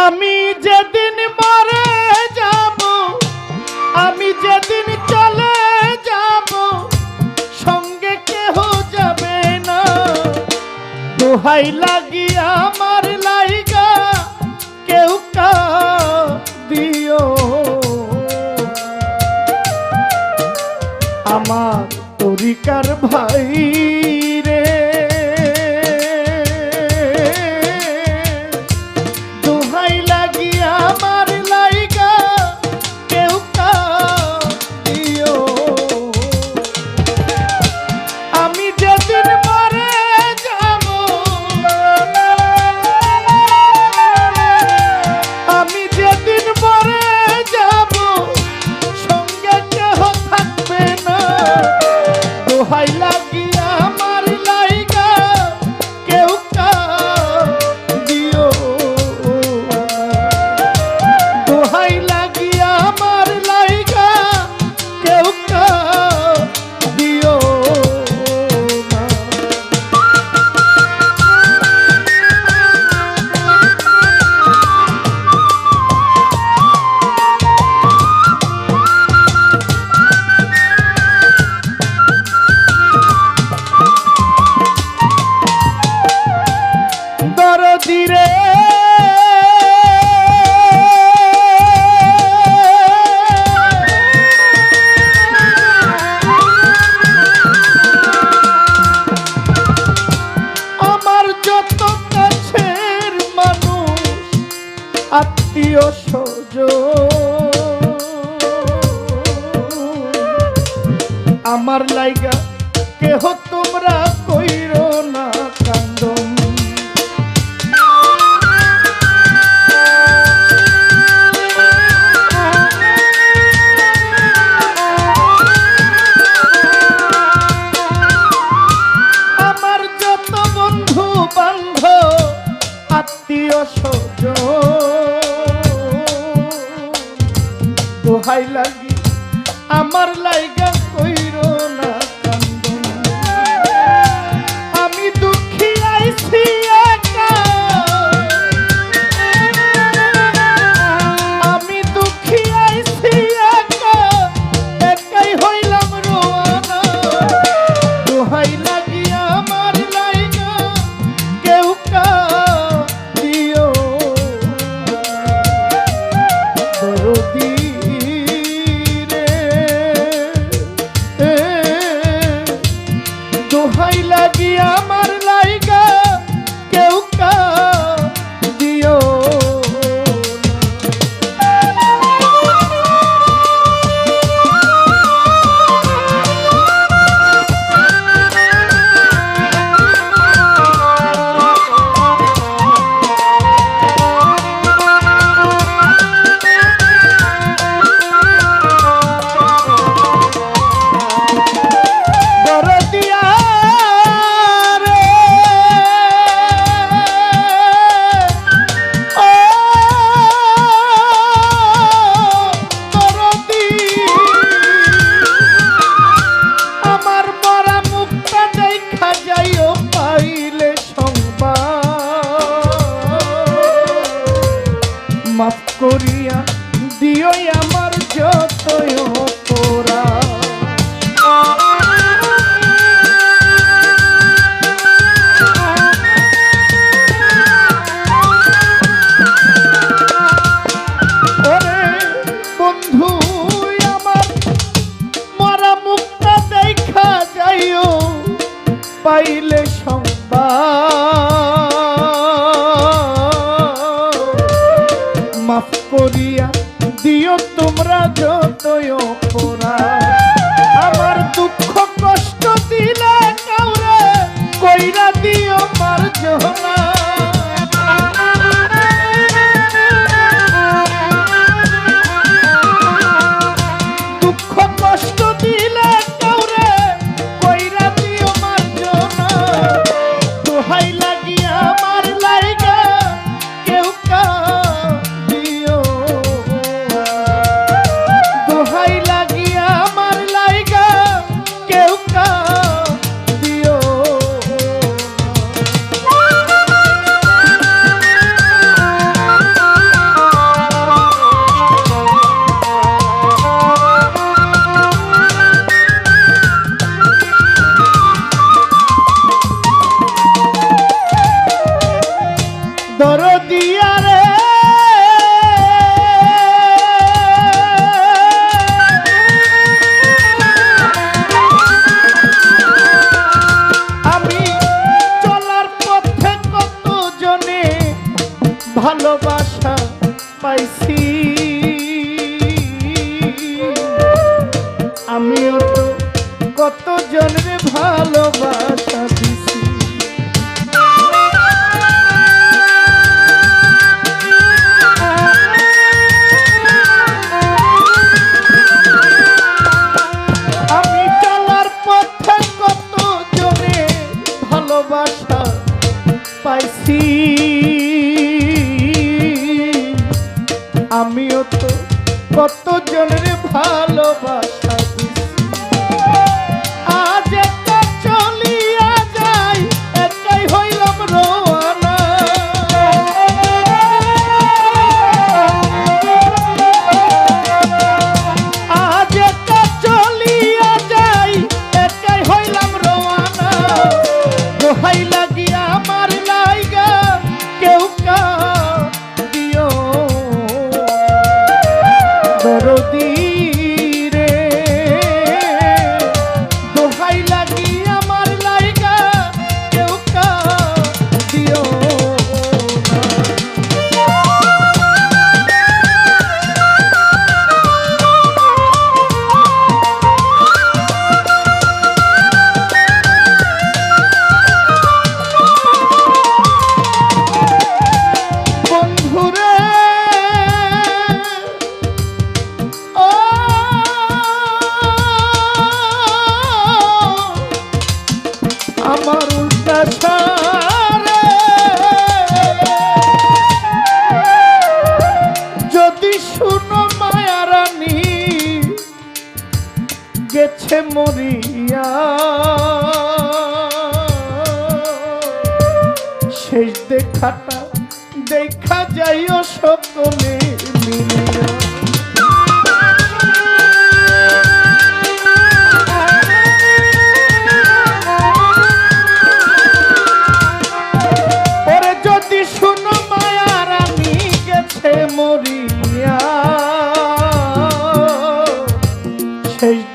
আমি যেদিন মরে যাব, আমি যেদিন চলে যাব, সঙ্গে কেহ যাবে না। দোহাই লাগি আমার লাইগা, কেউ কা দিও আমার তরিকার ভাই Thailand. প্রিয় সজ আমার লাইগা কেহ তোমরা কইরো না। দোহাই লাগি আমার লাইগা মাফ করিয়া দিও আমার যত অপরাধ ভালোবাসা পাইছি। আমিও তো কত জনের ভালোবাসা। Accueil